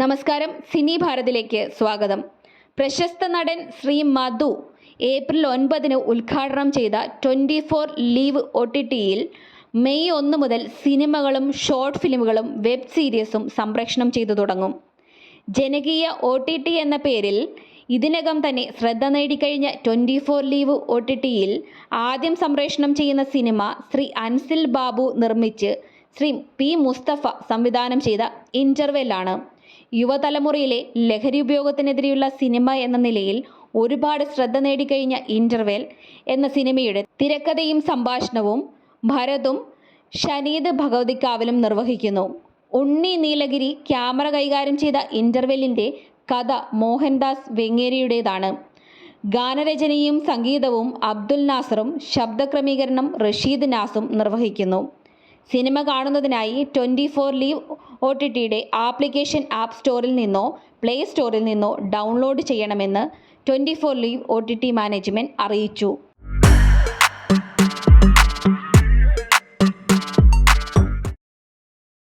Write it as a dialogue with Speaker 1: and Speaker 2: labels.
Speaker 1: നമസ്കാരം. സിനി ഭാരതിലേക്ക് സ്വാഗതം. പ്രശസ്ത നടൻ ശ്രീ മധു ഏപ്രിൽ ഒൻപതിന് ഉദ്ഘാടനം ചെയ്ത twenty four live O T ടിയിൽ മെയ് ഒന്ന് മുതൽ സിനിമകളും ഷോർട്ട് ഫിലിമുകളും വെബ് സീരീസും സംപ്രേഷണം ചെയ്തു തുടങ്ങും. ജനകീയ ഒ ടി ടി എന്ന പേരിൽ ഇതിനകം തന്നെ ശ്രദ്ധ നേടിക്കഴിഞ്ഞ twenty four live O T ടിയിൽ ആദ്യം സംപ്രേഷണം ചെയ്യുന്ന സിനിമ ശ്രീ അൻസിൽ ബാബു നിർമ്മിച്ച് ശ്രീ പി മുസ്തഫ സംവിധാനം ചെയ്ത ഇന്റർവെല്ലാണ് യുവതലമുറയിലെ ലഹരി ഉപയോഗത്തിനെതിരെയുള്ള സിനിമ എന്ന നിലയിൽ ഒരുപാട് ശ്രദ്ധ നേടിക്കഴിഞ്ഞ ഇന്റർവെൽ എന്ന സിനിമയുടെ തിരക്കഥയും സംഭാഷണവും ഭരതും ഷനീദ് ഭഗവതിക്കാവിലും നിർവഹിക്കുന്നു. ഉണ്ണി നീലഗിരി ക്യാമറ കൈകാര്യം ചെയ്ത ഇന്റർവെല്ലിന്റെ കഥ മോഹൻദാസ് വെങ്ങേരിയുടേതാണ്. ഗാനരചനയും സംഗീതവും അബ്ദുൽ നാസറും ശബ്ദക്രമീകരണം റഷീദ് നാസും നിർവഹിക്കുന്നു. സിനിമ കാണുന്നതിനായി twenty four live O T ടിയുടെ ആപ്ലിക്കേഷൻ ആപ്പ് സ്റ്റോറിൽ നിന്നോ പ്ലേ സ്റ്റോറിൽ നിന്നോ ഡൗൺലോഡ് ചെയ്യണമെന്ന് twenty four live O T T management അറിയിച്ചു.